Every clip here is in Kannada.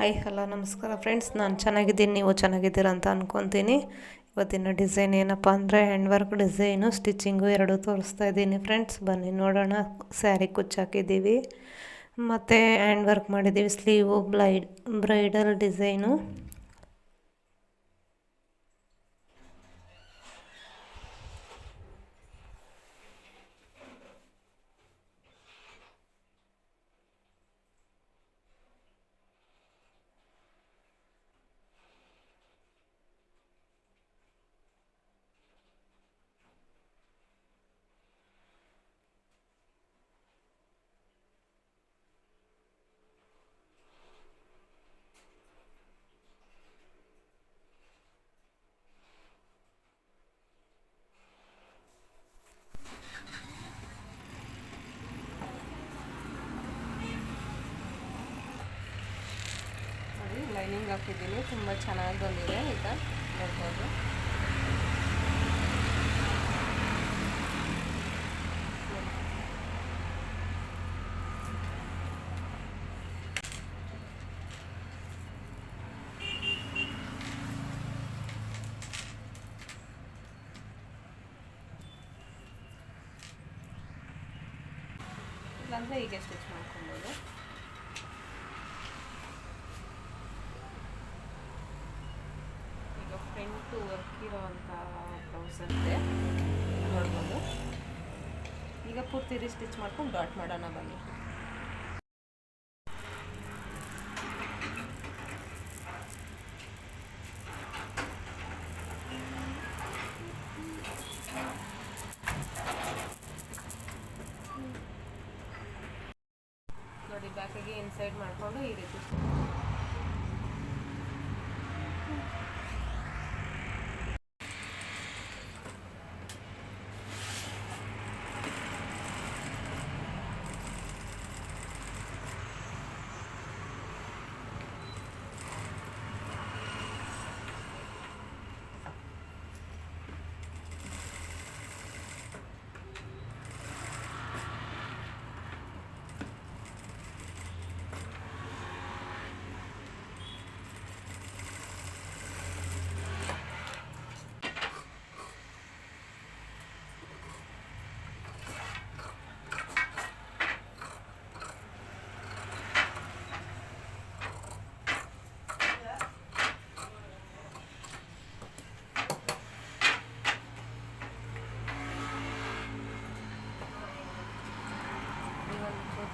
ಹಾಯ್ ಹಲೋ ನಮಸ್ಕಾರ ಫ್ರೆಂಡ್ಸ್ ನಾನು ಚೆನ್ನಾಗಿದ್ದೀನಿ, ನೀವು ಚೆನ್ನಾಗಿದ್ದೀರಾ ಅಂತ ಅಂದ್ಕೊತೀನಿ ಇವತ್ತಿನ ಡಿಸೈನ್ ಏನಪ್ಪ ಅಂದರೆ ಹ್ಯಾಂಡ್ ವರ್ಕ್ ಡಿಸೈನು ಸ್ಟಿಚಿಂಗು ಎರಡೂ ತೋರಿಸ್ತಾ ಇದ್ದೀನಿ ಫ್ರೆಂಡ್ಸ್ ಬನ್ನಿ, ನೋಡೋಣ. ಸ್ಯಾರಿ ಕುಚ್ಚಾಕಿದ್ದೀವಿ ಮತ್ತು ಹ್ಯಾಂಡ್ ವರ್ಕ್ ಮಾಡಿದ್ದೀವಿ. ಸ್ಲೀವು ಬ್ಲೈಡ್ ಬ್ರೈಡಲ್ ಡಿಸೈನು ನೋಡಿ ಲೈನಿಂಗ್ ಹಾಕಿದ್ದೀನಿ ತುಂಬ ಚೆನ್ನಾಗಿ ಬಂದಿದೆ. ಈಗ ನೋಡ್ಬೋದು ಇಲ್ಲಾಂದರೆ ಹೀಗೆ ಸ್ಟಿಚ್ ಮಾಡ್ಕೊಬೋದು ಈಗ ಫ್ರಂಟು ವರ್ಕ್ ಇರೋವಂಥ ಬ್ಲೌಸ್ ಅಂತೆ. ನೋಡ್ಬೋದು. ಈಗ ಪೂರ್ತಿ ಸ್ಟಿಚ್ ಮಾಡ್ಕೊಂಡು ಡಾಟ್ ಮಾಡೋಣ ಬನ್ನಿ. ನೋಡಿ ಬ್ಯಾಕಿಗೆ ಇನ್ಸೈಡ್ ಮಾಡಿಕೊಂಡು ಈ ರೀತಿ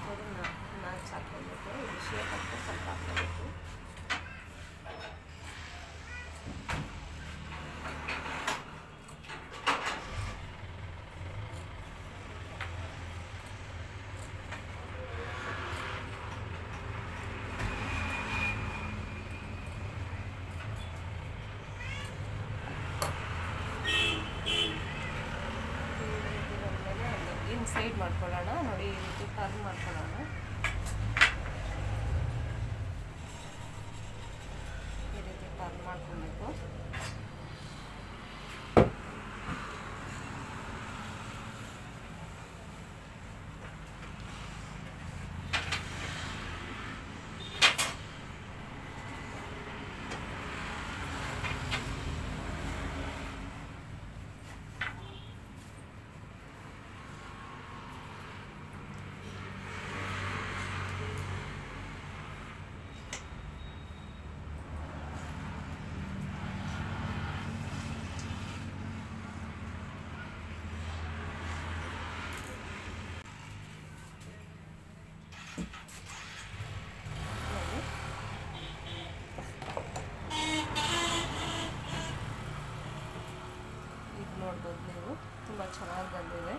ಒಂದು ಚೂರು ಮ್ಯಾಚ್ ಹಾಕ್ಕೊಬೇಕು ಇದು ಶೇಪ್ ಹಾಕಿ ಸ್ವಲ್ಪ ಹಾಕ್ಕೋಬೇಕು ಇನ್ಸೈಡ್ ಮಾಡ್ಕೊಳ್ಳೋಣ. ನೋಡಿ ಈ ರೀತಿ ಟರ್ನ್ ಮಾಡ್ಕೊಳ್ಳೋಣ. ಈ ರೀತಿ ಟರ್ನ್ ಮಾಡ್ಕೊಬೇಕು ನೋಡಿ ಇದು ನೋಡ್ಬೋದು ನೀವು ತುಂಬ ಚೆನ್ನಾಗಿ ಬಂದಿದೆ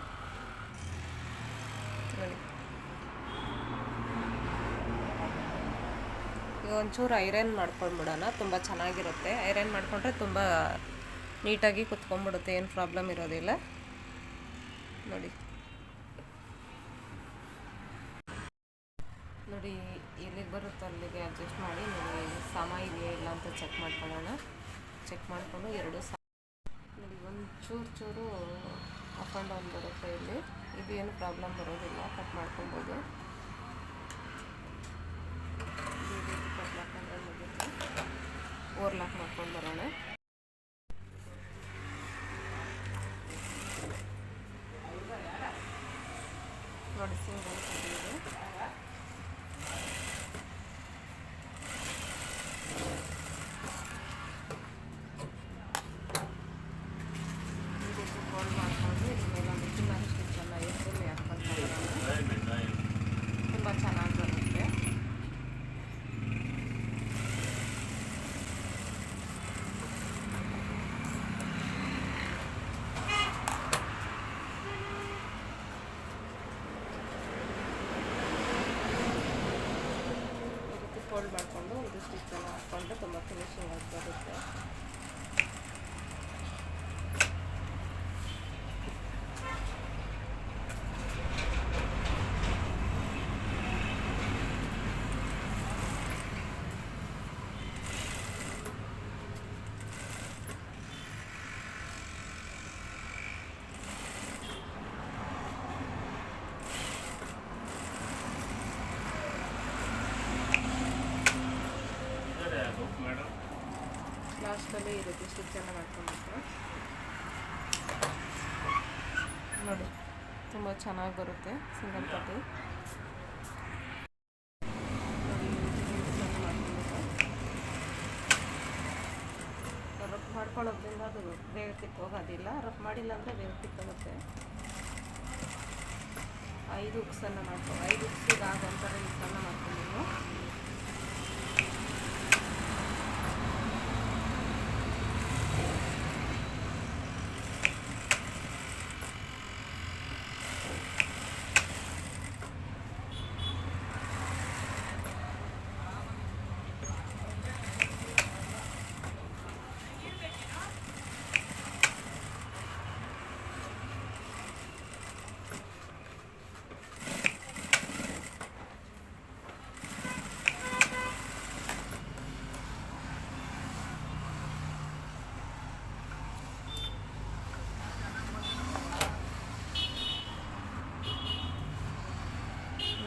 ನೋಡಿ ಈಗ ಒಂಚೂರು ಐರನ್ ಮಾಡ್ಕೊಂಡ್ಬಿಡೋಣ ತುಂಬ ಚೆನ್ನಾಗಿರುತ್ತೆ. ಐರನ್ ಮಾಡಿಕೊಂಡ್ರೆ ತುಂಬ ನೀಟಾಗಿ ಕುತ್ಕೊಂಡ್ಬಿಡುತ್ತೆ ಏನು ಪ್ರಾಬ್ಲಮ್ ಇರೋದಿಲ್ಲ. ನೋಡಿ. ನೋಡಿ ಎಲ್ಲಿಗೆ ಬರುತ್ತೋ, ಅಲ್ಲಿಗೆ ಅಡ್ಜಸ್ಟ್ ಮಾಡಿ, ನೋಡಿ ಸಮ ಇದೆಯಾ ಇಲ್ಲ ಅಂತ ಚೆಕ್ ಮಾಡ್ಕೊಳ್ಳೋಣ. ಚೆಕ್ ಮಾಡಿಕೊಂಡು ಎರಡು ಸಮ ನೋಡಿ ಒಂದು ಚೂರು ಚೂರು ಅಪ್ ಆ್ಯಂಡ್ ಡೌನ್ ಬರುತ್ತೆ ಇಲ್ಲಿ. ಇದು ಏನು ಪ್ರಾಬ್ಲಮ್ ಬರೋದಿಲ್ಲ ಕಟ್ ಮಾಡ್ಕೊಬೋದು. ఊర్లోకి మాకు కొందరు ಹಾಕ್ಕೊಂಡ್ರೆ ತುಂಬ ಫಿನಿಶಿಂಗ್ ಆಗಿ ಬರುತ್ತೆ ಲಾಸ್ಟಲ್ಲಿ ಇರುತ್ತೆ ಸ್ಟಿಚ್ ಎಲ್ಲ ಮಾಡ್ಕೊಂಡ್ಬಿಟ್ಟು ನೋಡಿ, ತುಂಬ ಚೆನ್ನಾಗಿ ಬರುತ್ತೆ ಸಿಂಗಲ್ ಈ ರಫ್ ಮಾಡ್ಕೊಳ್ಳೋದ್ರಿಂದ ಅದು ಬೇಗ ಕಿತ್ತೋಗೋದಿಲ್ಲ, ರಫ್ ಮಾಡಿಲ್ಲ ಅಂದರೆ ಬೇಗ ಕಿತ್ತೋಗುತ್ತೆ. ಐದು ಉಕ್ಸನ್ನು ಮಾಡ್ಕೊ, ಐದು ಉಕ್ಸಿಗೆ ಆಗೋಂಥರ ಉಕ್ಸನ್ನು ಮಾಡ್ಕೊಂಡಿದ್ದು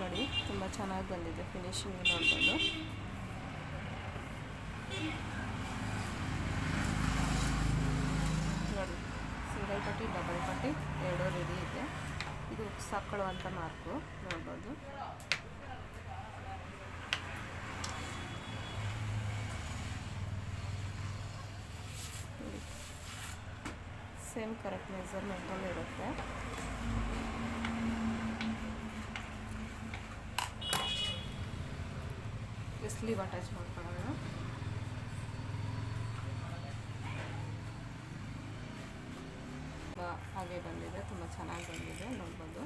ನೋಡಿ ತುಂಬ ಚೆನ್ನಾಗಿ ಬಂದಿದೆ ಫಿನಿಶಿಂಗ್ ನೋಡ್ಬೋದು. ನೋಡಿ ಸಿಂಗಲ್ ಪಟ್ಟಿ ಡಬಲ್ ಪಟ್ಟಿ, ಎರಡು ರೆಡಿ ಇದೆ. ಇದು ಸಾಕೊಳ್ಳುವಂಥ ಮಾರ್ಕು ನೋಡ್ಬೋದು. ಸೇಮ್ ಕರೆಕ್ಟ್ ಮೆಸರ್ಮೆಂಟಲ್ಲಿ ಇರುತ್ತೆ. ಸ್ಲೀವ್ ಅಟ್ಯಾಚ್ ಮಾಡ್ಕೊಳ್ಳೋಣ. ಹಾಗೆ ಬಂದಿದೆ ತುಂಬ ಚೆನ್ನಾಗಿ ಬಂದಿದೆ ನೋಡ್ಬೋದು.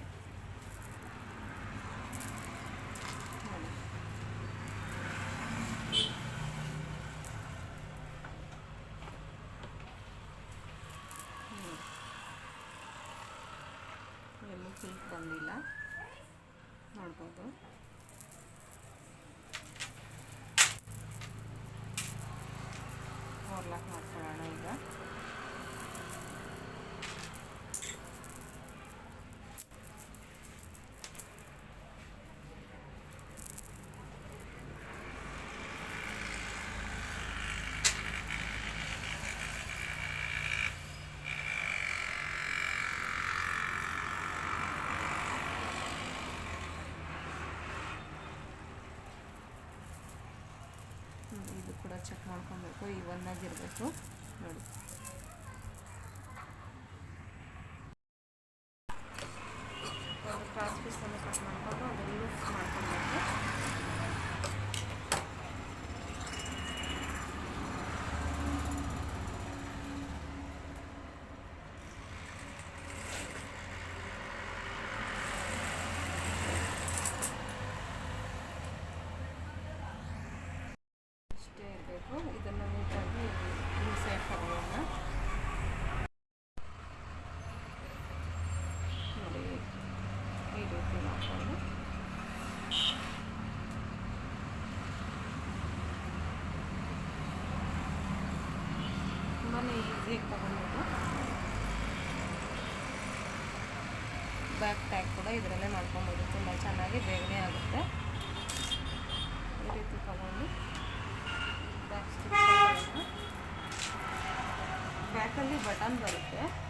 ಎಲ್ಲೂ ಪೀಕ್ ಬಂದಿಲ್ಲ. ನೋಡ್ಬೋದು. ಓರ್ಲಾಕ್ ಮಾಡ್ಕೊಳ್ಳೋಣ ಈಗ. ಚೆಕ್ ಮಾಡ್ಕೊಬೇಕು ಈ ಒಂದಾಗಿರಬೇಕು ನೋಡಿ ಒಂದು ಕ್ರಾಸ್ ಪೀಸನ್ನು ಕಟ್ ಮಾಡಿಕೊಂಡು ಅದನ್ನು ಲೂಸ್ ಮಾಡ್ಕೊಬೇಕು ಇರಬೇಕು ಇದನ್ನು ನೀಟಾಗಿ ಸೇಫ್ ತಗೊಳ್ಳೋಣ. ನೋಡಿ, ಈ ರೀತಿ ಮಾಡಿಕೊಂಡು. ತುಂಬಾ ಈಸಿಯಾಗಿ ತಗೊಂಡು ಬ್ಯಾಕ್ ಟ್ಯಾಕ್ ಕೂಡ ಇದರಲ್ಲೇ ಮಾಡ್ಕೊಬೋದು. ತುಂಬ ಚೆನ್ನಾಗಿ ಬೇಗನೆ ಆಗುತ್ತೆ. ಈ ರೀತಿ ತಗೊಂಡು. बैकली बटन बरते हैं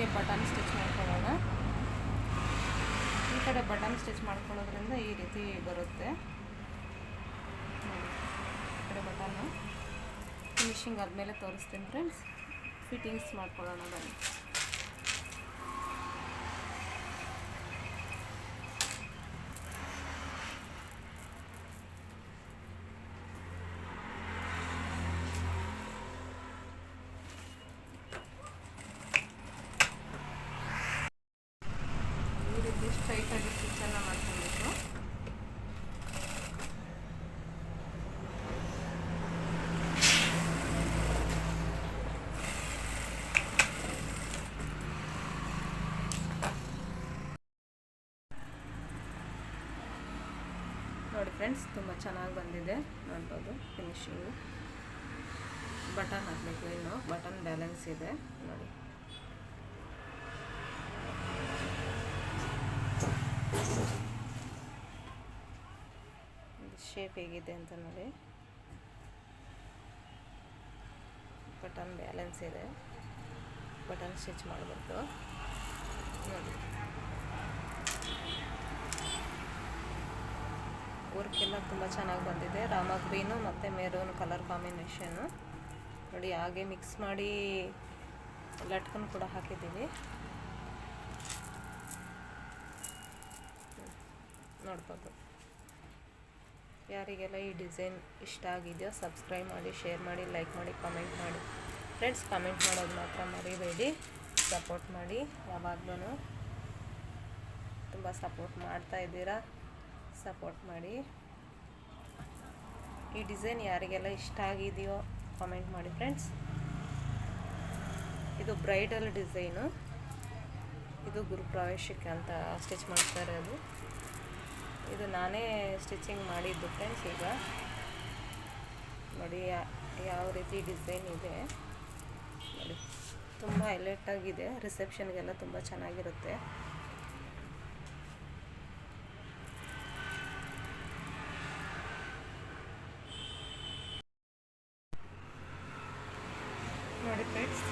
ಇದಕ್ಕೆ ಬಟನ್ ಸ್ಟಿಚ್ ಮಾಡ್ಕೊಳ್ಳೋಣ. ಈ ಕಡೆ ಬಟನ್ ಸ್ಟಿಚ್ ಮಾಡ್ಕೊಳ್ಳೋದ್ರಿಂದ ಈ ರೀತಿ ಬರುತ್ತೆ. ಈ ಕಡೆ ಬಟನ್ನು ಫಿನಿಶಿಂಗ್ ಆದಮೇಲೆ ತೋರಿಸ್ತೀನಿ ಫ್ರೆಂಡ್ಸ್. ಫಿಟ್ಟಿಂಗ್ಸ್ ಮಾಡ್ಕೊಳ್ಳೋಣ ಬನ್ನಿ ಈ ರೀತಿ ಸ್ಟ್ರೈಟಾಗಿ ಸ್ಟಿಚ್ಚನ್ನು ಮಾಡ್ಕೊಬೇಕು ನೋಡಿ ಫ್ರೆಂಡ್ಸ್, ತುಂಬ ಚೆನ್ನಾಗಿ ಬಂದಿದೆ ನೋಡ್ಬೋದು ಫಿನಿಶಿಂಗು ಬಟನ್ ಹಾಕಬೇಕು ಇನ್ನು, ಬಟನ್ ಬ್ಯಾಲೆನ್ಸ್ ಇದೆ, ನೋಡಿ. ಶೇಪ್ ಹೇಗಿದೆ ಅಂತ ನೋಡಿ. ಬಟನ್ ಬ್ಯಾಲೆನ್ಸ್ ಇದೆ. ಬಟನ್ ಸ್ಟಿಚ್ ಮಾಡಬೇಕು. ನೋಡಿ. ವರ್ಕ್ ಎಲ್ಲ ತುಂಬ ಚೆನ್ನಾಗಿ ಬಂದಿದೆ. ರಾಮ ಗ್ರೀನು ಮತ್ತು ಮೆರೂನ್ ಕಲರ್ ಕಾಂಬಿನೇಷನು. ನೋಡಿ, ಹಾಗೆ ಮಿಕ್ಸ್ ಮಾಡಿ ಲಟ್ಕನ್ ಕೂಡ ಹಾಕಿದ್ದೀನಿ. ನೋಡ್ಬೋದು. ಯಾರಿಗೆಲ್ಲ ಈ ಡಿಸೈನ್ ಇಷ್ಟ ಆಗಿದೆಯೋ ಸಬ್ಸ್ಕ್ರೈಬ್ ಮಾಡಿ, ಶೇರ್ ಮಾಡಿ, ಲೈಕ್ ಮಾಡಿ, ಕಮೆಂಟ್ ಮಾಡಿ. ಫ್ರೆಂಡ್ಸ್, ಕಮೆಂಟ್ ಮಾಡೋದು ಮಾತ್ರ ಮರಿಬೇಡಿ. ಸಪೋರ್ಟ್ ಮಾಡಿ ಯಾವಾಗಲೂ ತುಂಬ ಸಪೋರ್ಟ್ ಮಾಡ್ತಾ ಇದ್ದೀರಾ. ಸಪೋರ್ಟ್ ಮಾಡಿ. ಈ ಡಿಸೈನ್ ಯಾರಿಗೆಲ್ಲ ಇಷ್ಟ ಆಗಿದೆಯೋ ಕಾಮೆಂಟ್ ಮಾಡಿ ಫ್ರೆಂಡ್ಸ್ ಇದು ಬ್ರೈಡಲ್ ಡಿಸೈನು ಇದು ಗುರುಪ್ರವೇಶಕ್ಕೆ ಅಂತ ಸ್ಟಿಚ್ ಮಾಡ್ತಾರೆ ಅದು ಇದು ನಾನೇ ಸ್ಟಿಚಿಂಗ್ ಮಾಡಿದ್ದು ಫ್ರೆಂಡ್ಸ್ ಈಗ. ನೋಡಿ ಯಾವ ರೀತಿ ಡಿಸೈನ್ ಇದೆ. ನೋಡಿ, ತುಂಬ ಹೈಲೈಟಾಗಿದೆ ರಿಸೆಪ್ಷನ್ಗೆಲ್ಲ ತುಂಬ ಚೆನ್ನಾಗಿರುತ್ತೆ. ನೋಡಿ ಫ್ರೆಂಡ್ಸ್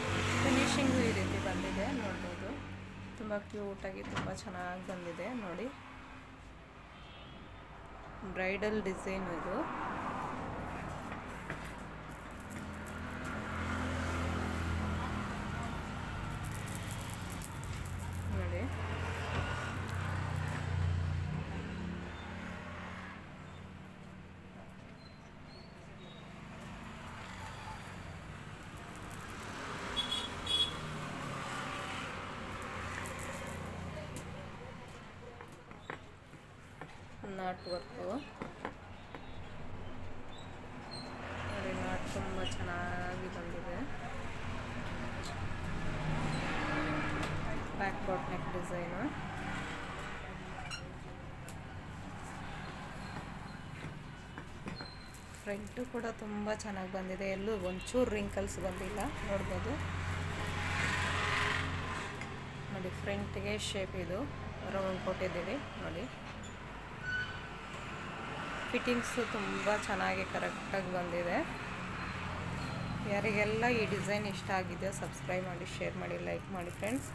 ಫಿನಿಶಿಂಗು ಈ ರೀತಿ ಬಂದಿದೆ, ನೋಡ್ಬೋದು. ತುಂಬ ಕ್ಯೂಟಾಗಿ ತುಂಬ ಚೆನ್ನಾಗಿ ಬಂದಿದೆ, ನೋಡಿ. ಬ್ರೈಡಲ್ ಡಿಸೈನ್ ಇದು ನೋಡಿ ನಾಟ್ ವರ್ಕು. ನೋಡಿ, ನಾಟ್ ತುಂಬ ಚೆನ್ನಾಗಿ ಬಂದಿದೆ. Back boat neck design. Front ಕೂಡ ತುಂಬ ಚೆನ್ನಾಗಿ ಬಂದಿದೆ. ಎಲ್ಲೂ ಒಂಚೂರು ರಿಂಕಲ್ಸ್ ಬಂದಿಲ್ಲ, ನೋಡ್ಬೋದು. ನೋಡಿ, ಫ್ರಂಟ್ಗೆ ಶೇಪ್ ಇದು. ರೌಂಡ್ ಕೊಟ್ಟಿದ್ದೀವಿ, ನೋಡಿ. ಫಿಟ್ಟಿಂಗ್ಸು ತುಂಬ ಚೆನ್ನಾಗಿ ಕರೆಕ್ಟಾಗಿ ಬಂದಿದೆ. ಯಾರಿಗೆಲ್ಲ ಈ ಡಿಸೈನ್ ಇಷ್ಟ ಆಗಿದೆಯೋ ಸಬ್ಸ್ಕ್ರೈಬ್ ಮಾಡಿ, ಶೇರ್ ಮಾಡಿ, ಲೈಕ್ ಮಾಡಿ ಫ್ರೆಂಡ್ಸ್.